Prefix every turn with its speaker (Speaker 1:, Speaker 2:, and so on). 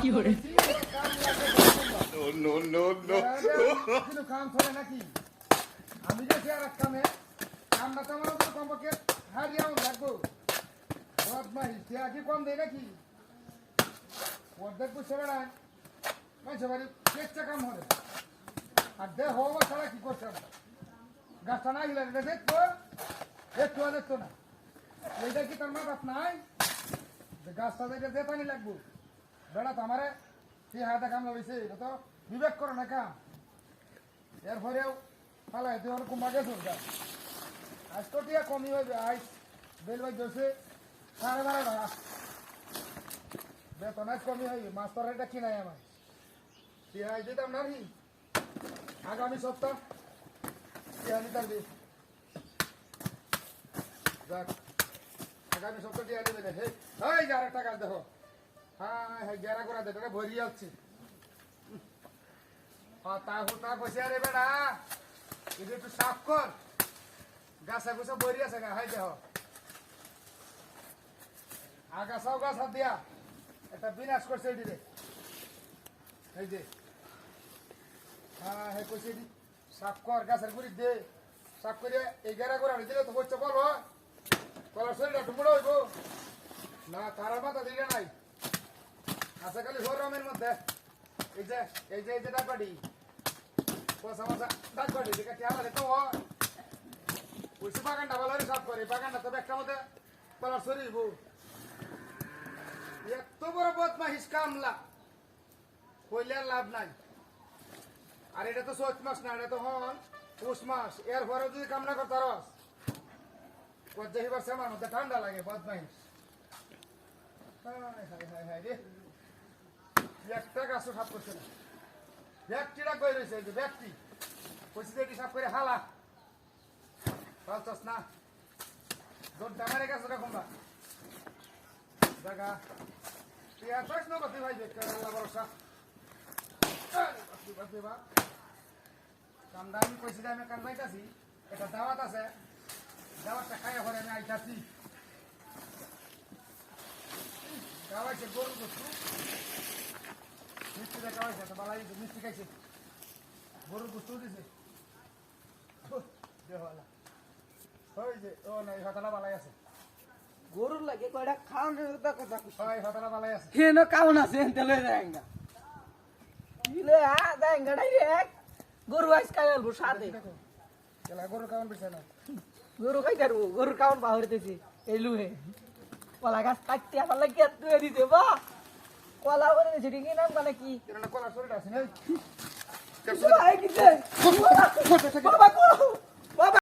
Speaker 1: কি করে
Speaker 2: No, no, no,
Speaker 3: কিন্তু কাম চলে নাকি আমি গেছি আর এক কামে কামটা তো আমার উপর কমপক্ষে হারিয়াও লাগবো বদমাই সে কি কম দেয় নাকি অর্ধেক বুঝতে পারায় মাইছে বাড়ি চেষ্টা কাম হবে আর দেহ হওয়া ছাড়া কি করছে আমরা গাছটা না গেলে এটা দেখতো একটু দেখতো না এইটা কি তার মাথাত নাই গাছটা দেখে দেতানি লাগবো বেড়া তো আমারে কি হাতে কাম এটা তো বিবেক করো না কাম। এরপরেও পালা এতে অনেক কমা গেছে ওর গাছ আজ তো টিয়া কমি হইবে, আজ বেল বাই জোসে সাড়ে বারো টাকা বেতন আজ কমি হইবে, মাছ তর এটা কিনাই আমার টিয়া আজ দিতাম না আগামী সপ্তাহ টিয়া নিতাম দি। যাক, আগামী সপ্তাহ টিয়া দিবে দেখে। এই যে আরেকটা গাছ দেখো। হ্যাঁ হ্যাঁ গেরা করে দেবে ভরি যাচ্ছে হতা হুতা কইছে রে বেড়া এটা একটু সাফ কর। গাছা গুছা ভরি আছে গা, হাই দেহ আগাছাও গাছ দিয়া, একটা বিনাশ করছে এটি রে। এই যে। হ্যাঁ হ্যাঁ কইছে এটি, সাফ কর, গাছের গুড়ি দে। সাফ করে এই গেরা করে দিলে তো বলছে বলো কলার শরীরটা টুমড়ো হইব। না তারা মাথা দিলে নাই। আছে খালি গরমের মধ্যে। এই যে এই যে এই যে ডাকবাড়ি। পয়সা মশা ডাকবাড়ি যেটা কি আমাদের তো ওইসব বাগানটা ভালো সাফ করে। বাগানটা তো একটা মধ্যে কলার শরীর বউ এত বড় বদমাহিস কামলা। কইলে লাভ নাই। আর এটা তো চৈত মাস না, এটা তো হন পৌষ মাস। এর পরে যদি কামনা করতে রস কজ্জাহিবার আমার মধ্যে ঠান্ডা লাগে বদমাহিস হায় হায় হায় হায় রে। একটা গাছও সাফ করছে না। ব্যক্তিটা কই রয়েছে? যে ব্যক্তি। কইছে যে এটি সাফ করে? হালা। পালছস না। জোর দামারে গেছে এরকম বা জায়গা তুই আর প্রশ্ন করতে ভাই আল্লাহ ভরসা। আমি কইছি যে আমি কাম যাইতাছি একটা দাওয়াত আছে। দাওয়াতটা খাইয়া পরে আমি আইতাছি। খাওয়াইছে গরু বস্তু। মিষ্টি দেখা হয়েছে তো বালাই মিষ্টি খাইছে। গরুর বস্তু দিছে। হয়েছে ও না এই হতালা বালাই আছে।
Speaker 1: গরুর লাগে কয়টা কথা কইছি
Speaker 3: হয় হতালা বালাই আছে।
Speaker 1: কেন কাউন আছে এনতে লই যায়গা ইলে আ যায়গা ডাইরেক্ট গরু আইস কাইলবো সাথে
Speaker 3: এলা গরু কেমন বিছে না।
Speaker 1: গরু খাই দারবো গরু কাউন বাহরিতেছি। এই লুহে। কলা গাছ কাটতে আমার লাগে তুই দিতে বা কলা ওরে জিডিং এর নাম কানে কি
Speaker 3: কলা শরীর আছে না
Speaker 1: ভাই কি